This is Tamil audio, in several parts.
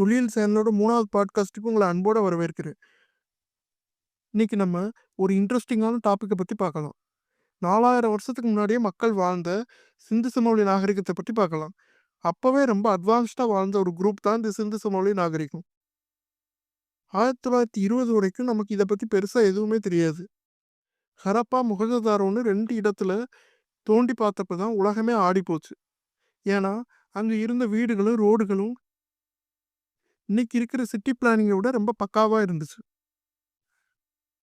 தொழில் சேனலோட மூணாவது பாட்காஸ்ட்டுக்கு உங்களை அன்போட வரவேற்கிறேன். இன்னைக்கு நம்ம ஒரு இன்ட்ரெஸ்டிங்கான டாப்பிக்கை பற்றி பார்க்கலாம். 4000 வருஷத்துக்கு முன்னாடியே மக்கள் வாழ்ந்த சிந்து சமவெளி நாகரிகத்தை பற்றி பார்க்கலாம். அப்போவே ரொம்ப அட்வான்ஸ்டாக வாழ்ந்த ஒரு குரூப் தான் இந்த சிந்து சமவெளி நாகரிகம். 1920 வரைக்கும் நமக்கு இதை பற்றி பெருசாக எதுவுமே தெரியாது. ஹரப்பா, முகஜதாரோன்னு ரெண்டு இடத்துல தோண்டி பார்த்தப்ப தான் உலகமே ஆடிப்போச்சு. ஏன்னா, அங்கே இருந்த வீடுகளும், ரோடுகளும் இன்னைக்கு இருக்கிற சிட்டி பிளானிங்கை விட ரொம்ப பக்காவாக இருந்துச்சு.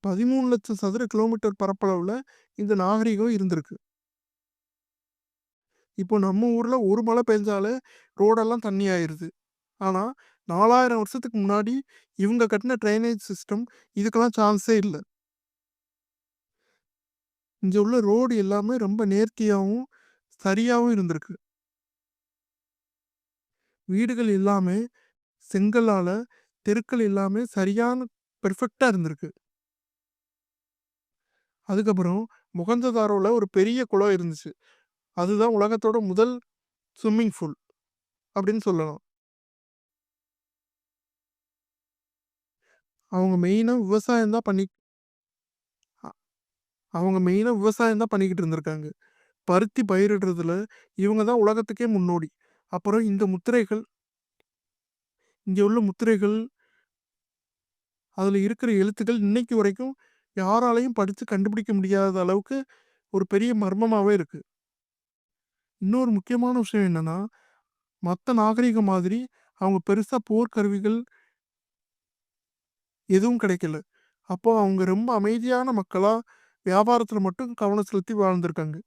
பதிமூணு லட்சம் சதுர கிலோமீட்டர் பரப்பளவில் இந்த நாகரிகம் இருந்திருக்கு. இப்போ நம்ம ஊரில் ஒரு மழை பெஞ்சாலே ரோடெல்லாம் தண்ணி ஆயிடுது ஆனால் நாலாயிரம் வருஷத்துக்கு முன்னாடி இவங்க கட்டின ட்ரைனேஜ் சிஸ்டம் இதுக்கெல்லாம் சான்ஸே இல்லை இங்கே உள்ள ரோடு எல்லாமே ரொம்ப நேர்த்தியாகவும் சரியாகவும் இருந்திருக்கு. வீடுகள் எல்லாமே செங்கல்லால் தெருக்கள் எல்லாமே சரியான பெர்ஃபெக்டாக இருந்திருக்கு. அதுக்கப்புறம் முகந்ததாரோவில் ஒரு பெரிய குளம் இருந்துச்சு. அதுதான் உலகத்தோட முதல் ஸ்விம்மிங் பூல் அப்படின்னு சொல்லலாம். அவங்க மெயினாக விவசாயம் தான் பண்ணி அவங்க மெயினாக விவசாயம் தான் பண்ணிக்கிட்டு இருந்திருக்காங்க. பருத்தி பயிரிடுறதுல இவங்க தான் உலகத்துக்கே முன்னோடி. அப்புறம் இந்த முத்திரைகள் இங்கே உள்ள முத்திரைகள் அதில் இருக்கிற எழுத்துக்கள் இன்னைக்கு வரைக்கும் யாராலையும் படித்து கண்டுபிடிக்க முடியாத அளவுக்கு ஒரு பெரிய மர்மமாகவே இருக்குது இன்னொரு முக்கியமான விஷயம் என்னன்னா, மற்ற நாகரிகம் மாதிரி அவங்க பெருசாக போர்க்கருவிகள் எதுவும் கிடைக்கல. அப்போ அவங்க ரொம்ப அமைதியான மக்களாக வியாபாரத்தில் மட்டும் கவனம் செலுத்தி வாழ்ந்திருக்காங்க.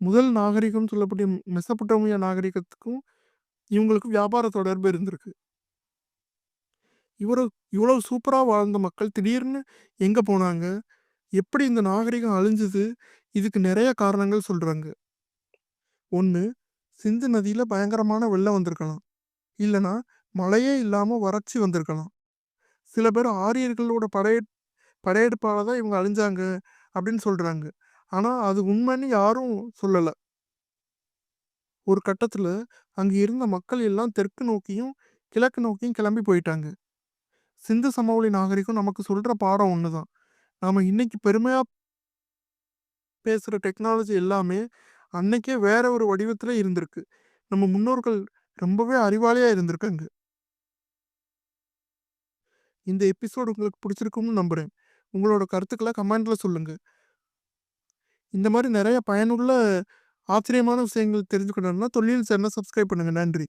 முதல் நாகரிகம்னு சொல்லக்கூடிய மெசப்பட்டோமிய நாகரிகத்துக்கும் இவங்களுக்கு வியாபார தொடர்பு இருந்திருக்கு. இவரு இவ்வளவு சூப்பராக வாழ்ந்த மக்கள் திடீர்னு எங்கே போனாங்க? எப்படி இந்த நாகரிகம் அழிஞ்சுது இதுக்கு நிறைய காரணங்கள் சொல்கிறாங்க ஒன்று சிந்து நதியில் பயங்கரமான வெள்ளம் வந்திருக்கலாம். இல்லைனா மழையே இல்லாமல் வறட்சி வந்திருக்கலாம். சில பேர் ஆரியர்களோட படைய படையெடுப்பால் தான் இவங்க அழிஞ்சாங்க அப்படின்னு சொல்கிறாங்க ஆனால் அது உண்மைன்னு யாரும் சொல்லலை ஒரு கட்டத்தில் அங்கே இருந்த மக்கள் எல்லாம் தெற்கு நோக்கியும், கிழக்கு நோக்கியும் கிளம்பி போயிட்டாங்க. சிந்து சமவெளி நாகரிகம் நமக்கு சொல்கிற பாடம் ஒன்று தான் நாம் இன்னைக்கு பெருமையாக பேசுகிற டெக்னாலஜி எல்லாமே அன்னைக்கே வேற ஒரு வடிவத்தில் இருந்திருக்கு. நம்ம முன்னோர்கள் ரொம்பவே அறிவாளியாக இருந்திருக்காங்க. இந்த எபிசோடு உங்களுக்கு பிடிச்சிருக்கும்னு நம்புகிறேன் உங்களோட கருத்துக்களை கமெண்டில் சொல்லுங்கள் இந்த மாதிரி நிறைய பயனுள்ள, ஆச்சரியமான விஷயங்கள் தெரிஞ்சுக்கணும்னா தொழில் சேனல சப்ஸ்கிரைப் பண்ணுங்க. நன்றி.